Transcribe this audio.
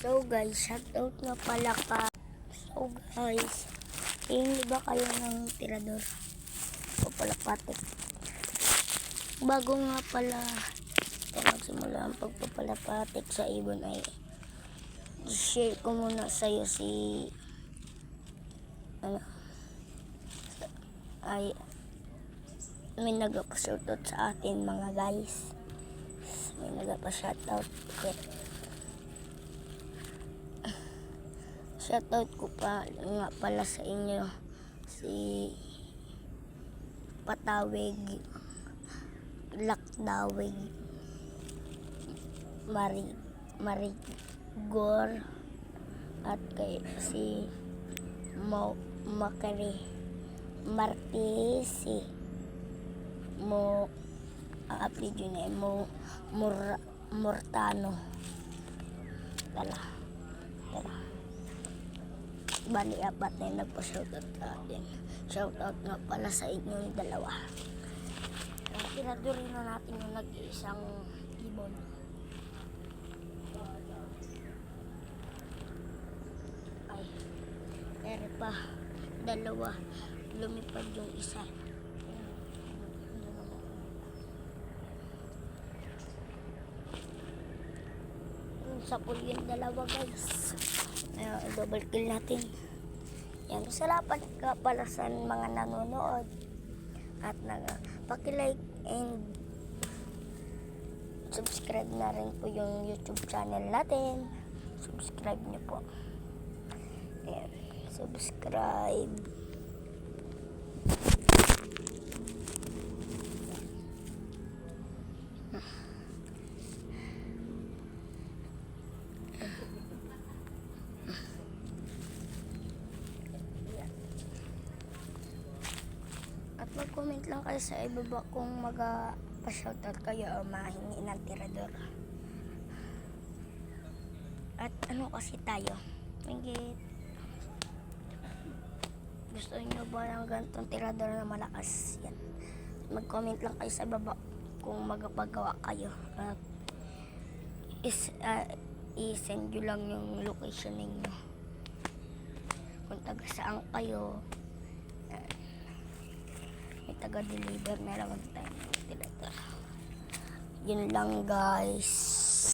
So guys, shoutout nga pala ka. So guys, hindi ba kayo ng tirador? O pala patik? Bago nga pala ito magsimula ang pagpapalapatik sa ibon ay share ko muna sa'yo si ano ay may nagpa-shoutout sa atin mga guys may nagpa-shoutout okay. Shoutout ko pa nga pala sa inyo si Patawig Lakdawig Mari Marigor at kay si Mo Makari Martisi Mo ang apelyido niya ay Mo Mur, Mortano. Tala Tala Bali, apat na yung nagpa-shoutout sa atin. Shoutout nga pala sa inyong dalawa. Tinadurin na natin yung nag-iisang ibon. Ay, pero pa, dalawa. Lumipad yung isa. Sa yung dalawa guys. Double kill natin. Yan, salamat ka pala sa mga nanonood. At nag paki-like and subscribe na rin po yung YouTube channel natin. Subscribe niyo po. Ayan, subscribe. At mag-comment lang kayo sa ibaba kung mag-pa-shoutout kayo o mahingi ng tirador. At ano kasi tayo? Ingit. Gusto niyo ba ng ganitong tirador na malakas? Yan. Mag-comment lang kayo sa ibaba kung magpagawa kayo. At is, ah, i-send nyo lang yung location ninyo. Kung taga saan kayo, taga-deliver na lang tayo ng tirador. Yun lang guys.